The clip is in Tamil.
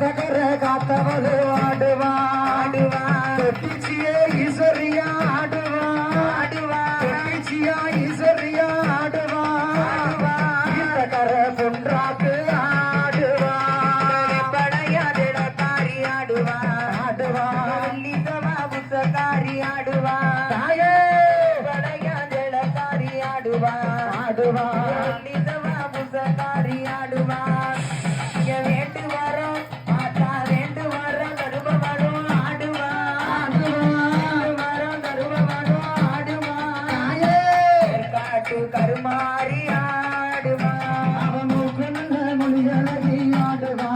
ககர காத்தவள் ஆடுவா. ஆடுவா தொட்டிச்சியே ஈஸ்வரியா ஆடுவா. ஆடுவா தொட்டிச்சியா ஈஸ்வரியா ஆடுவா. ஆடுவா இந்த கர பொன்றாக்கு ஆடுவா. படையாதிட காரி ஆடுவா. ஆடுவா. வள்ளிதவா புத்தகாரி ஆடுவா. தாயே. படையாதிட காரி ஆடுவா. ஆடுவா. வள்ளிதவா నాకు కరుమారియా